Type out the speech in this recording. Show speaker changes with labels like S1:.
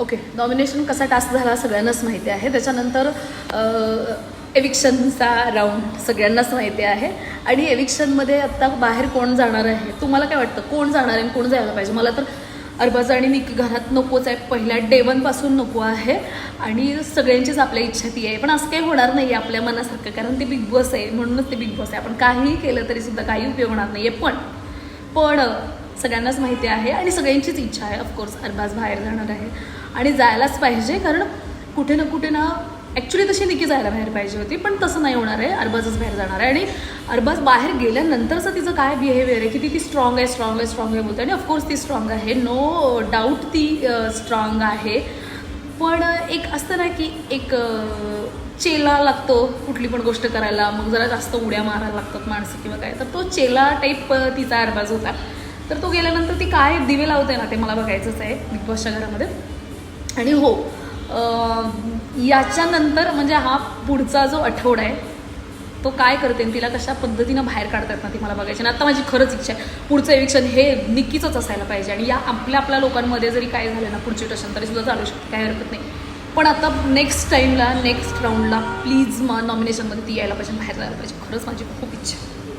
S1: Okay nomination कसा task झाला सगळ्यांनाच माहिती आहे. त्याच्यानंतर एविक्शनचा राऊंड सगळ्यांनाच माहिती आहे. आणि एविक्शनमध्ये आत्ता बाहेर कोण जाणार आहे? तुम्हाला काय वाटतं? कोण जाणार आहे कोण जायला पाहिजे? मला तर अरबाज आणि निक घरात नकोच आहे. पहिल्या डे वनपासून नको आहे. आणि सगळ्यांचीच आपल्या इच्छा ती आहे. पण असं काही होणार नाही आहे आपल्या मनासारखं कारण ते बिग बॉस आहे. म्हणूनच ते बिग बॉस आहे. आपण काहीही केलं तरी सुद्धा काही उपयोग होणार नाही आहे पण पण सगळ्यांनाच माहिती आहे आणि सगळ्यांचीच इच्छा आहे ऑफकोर्स अरबाज बाहेर जाणार आहे. आणि जायलाच पाहिजे कारण कुठे ना कुठे ना ॲक्च्युली तशी निकी जायला बाहेर पाहिजे होती पण तसं नाही होणार आहे. अरबाजच बाहेर जाणार आहे. आणि अरबाज बाहेर गेल्यानंतरचं तिचं काय बिहेवियर आहे किती ती स्ट्रॉंग आहे स्ट्रॉंग आहे स्ट्रॉंग आहे बोलते. आणि ऑफकोर्स ती स्ट्रॉंग आहे. नो डाऊट ती स्ट्रॉंग आहे. पण एक असतं ना की एक चेला लागतो कुठली पण गोष्ट करायला. मग जरा जास्त उड्या मारायला लागतात माणसं किंवा काय. तर तो चेला टाईप तिचा अरबाज होता. तर तो गेल्यानंतर ती काय दिवे लावते ना ते मला बघायचंच आहे बिग बॉसच्या घरामध्ये. आणि हो याच्यानंतर म्हणजे हा पुढचा जो आठवडा आहे तो काय करते आणि तिला कशा पद्धतीनं बाहेर काढतात ना ती मला बघायची. आणि आता माझी खरंच इच्छा आहे. पुढचं एविक्शन हे निक्कीचंच असायला पाहिजे. आणि या आपल्या आपल्या लोकांमध्ये जरी काय झालं ना पुढची टशन तरी सुद्धा चालू शकते. काही हरकत नाही. पण आता नेक्स्ट टाईमला नेक्स्ट राऊंडला प्लीज मग नॉमिनेशनमध्ये ती यायला पाहिजे बाहेर जायला पाहिजे. खरंच माझी खूप इच्छा आहे.